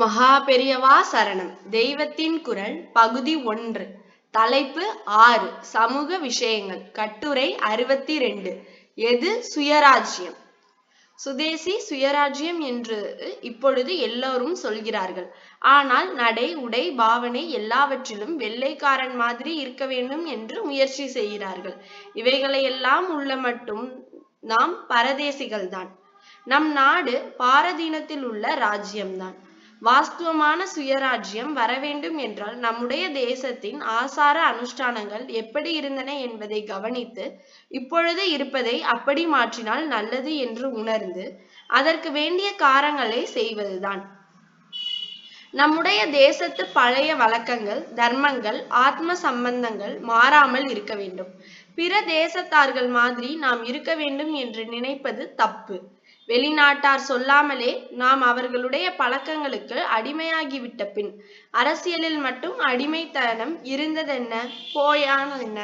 மகா பெரியவா சரணம். தெய்வத்தின் குரல் பகுதி ஒன்று. தலைப்பு ஆறு. சமூக விஷயங்கள். கட்டுரை அறுபத்தி ரெண்டு எது சுயராஜ்யம்? சுதேசி சுயராஜ்யம் என்று இப்பொழுது எல்லோரும் சொல்கிறார்கள். ஆனால் நடை உடை பாவனை எல்லாவற்றிலும் வெள்ளைக்காரன் மாதிரி இருக்க வேண்டும் என்று முயற்சி செய்கிறார்கள். இவைகளையெல்லாம் உள்ள மட்டும் நாம் பரதேசிகள்தான். நம் நாடு பாரதீனத்தில் உள்ள ராஜ்யம்தான். வாஸ்துவமான சுயராஜ்யம் வரவேண்டும் என்றால் நம்முடைய தேசத்தின் ஆசார அனுஷ்டானங்கள் எப்படி இருந்தன என்பதை கவனித்து இப்பொழுது இருப்பதை அப்படி மாற்றினால் நல்லது என்று உணர்ந்து அதற்கு வேண்டிய காரங்களை செய்வதுதான். நம்முடைய தேசத்து பழைய வழக்கங்கள் தர்மங்கள் ஆத்ம சம்பந்தங்கள் மாறாமல் இருக்க வேண்டும். பிற தேசத்தார்கள் மாதிரி நாம் இருக்க வேண்டும் என்று நினைப்பது தப்பு. வெளிநாட்டார் சொல்லாமலே நாம் அவர்களுடைய பழக்கங்களுக்கு அடிமையாகிவிட்ட பின் அரசியலில் மட்டும் அடிமைத்தனம் இருந்ததென்ன? போயான என்ன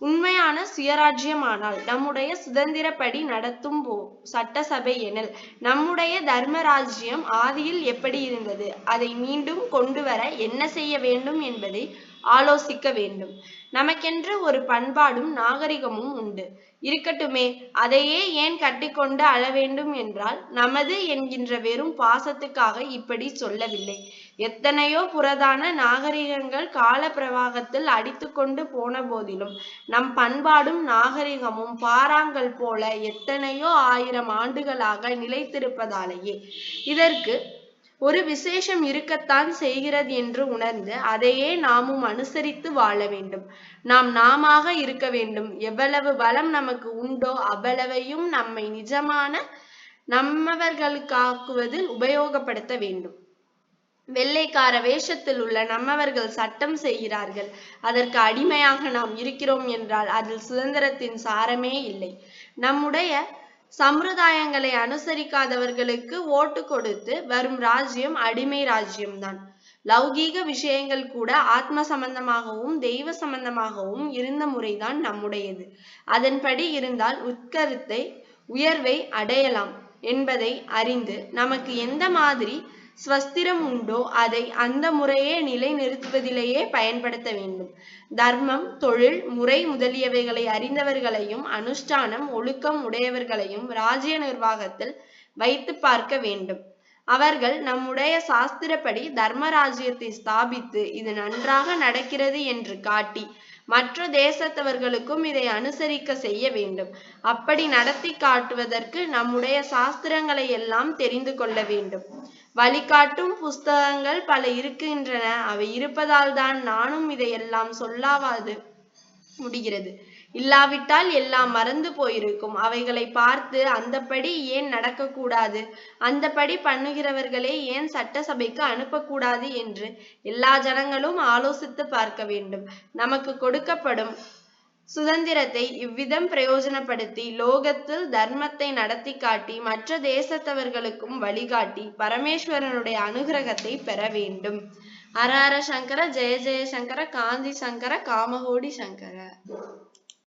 உண்மையான சுயராஜ்யமானால் நம்முடைய சுதந்திரப்படி நடத்தும் போ சட்டசபை எனில் நம்முடைய தர்மராஜ்யம் ஆதியில் எப்படி இருந்தது? அதை மீண்டும் கொண்டு வர என்ன செய்ய வேண்டும் என்பதை ஆலோசிக்க வேண்டும். நமக்கென்று ஒரு பண்பாடும் நாகரிகமும் உண்டு. இருக்கட்டுமே அதையே ஏன் கட்டிக்கொண்டு அழ வேண்டும் என்றால் நமது என்கின்ற வெறும் பாசத்துக்காக இப்படி சொல்லவில்லை. எத்தனையோ புரதான நாகரிகங்கள் கால பிரவாகத்தில் அடித்து கொண்டு போன போதிலும் நம் பண்பாடும் நாகரிகமும் பாறாங்கள் போல எத்தனையோ ஆயிரம் ஆண்டுகளாக நிலைத்திருப்பதாலேயே. இதற்கு ஒரு விசேஷம் இருக்கத்தான் செய்கிறது என்று உணர்ந்து அதையே நாமும் அனுசரித்து வாழ வேண்டும். நாம் நாமாக இருக்க வேண்டும். எவ்வளவு பலம் நமக்கு உண்டோ அவ்வளவையும் நம்மை நிஜமான நம்மவர்களுக்காக்குவதில் உபயோகப்படுத்த வேண்டும். வெள்ளைக்கார வேஷத்தில் உள்ள நம்மவர்கள் சட்டம் செய்கிறார்கள். அதற்கு அடிமையாக நாம் இருக்கிறோம் என்றால் அதில் சுதந்திரத்தின் சாரமே இல்லை. நம்முடைய சம்பிரதாயங்களை அனுசரிக்காதவர்களுக்கு ஓட்டு கொடுத்து வரும் ராஜ்யம் அடிமை ராஜ்யம்தான். லௌகீக விஷயங்கள் கூட ஆத்ம சம்பந்தமாகவும் தெய்வ சம்பந்தமாகவும் இருந்த முறைதான் நம்முடையது. அதன்படி இருந்தால் உட்கருத்தை உயர்வை அடையலாம் என்பதை அறிந்து நமக்கு எந்த மாதிரி ஸ்வஸ்திரம் உண்டோ அதை அந்த முறையே நிலைநிறுத்துவதிலேயே பயன்படுத்த வேண்டும். தர்மம் தொழில் முறை முதலியவைகளை அறிந்தவர்களையும் அனுஷ்டானம் ஒழுக்கம் உடையவர்களையும் ராஜ்ய நிர்வாகத்தில் வைத்து பார்க்க வேண்டும். அவர்கள் நம்முடைய சாஸ்திரப்படி தர்மராஜ்யத்தை ஸ்தாபித்து இது நன்றாக நடக்கிறது என்று காட்டி மற்ற தேசத்தவர்களுக்கும் இதை அனுசரிக்க செய்ய வேண்டும். அப்படி நடத்தி காட்டுவதற்கு நம்முடைய சாஸ்திரங்களை எல்லாம் தெரிந்து கொள்ள வேண்டும். வழிகாட்டும் புஸ்தகங்கள் பல இருக்கின்றன. அவை இருப்பதால் தான் நானும் இதையெல்லாம் சொல்லாவாது முடிகிறது. இல்லாவிட்டால் எல்லாம் மறந்து போயிருக்கும். அவைகளை பார்த்து அந்தப்படி ஏன் நடக்கக்கூடாது? அந்தப்படி பண்ணுகிறவர்களே ஏன் சட்டசபைக்கு அனுப்பக்கூடாது? என்று எல்லா ஜனங்களும் ஆலோசித்து பார்க்க வேண்டும். நமக்கு கொடுக்கப்படும் சுதந்திரத்தை இவ்விதம் பிரயோஜனப்படுத்தி லோகத்தில் தர்மத்தை நடத்தி காட்டி மற்ற தேசத்தவர்களுக்கும் வழிகாட்டி பரமேஸ்வரனுடைய அனுகிரகத்தை பெற வேண்டும். ஹர ஹர சங்கர ஜெய ஜெய சங்கர காந்தி சங்கர காமகோடி சங்கர.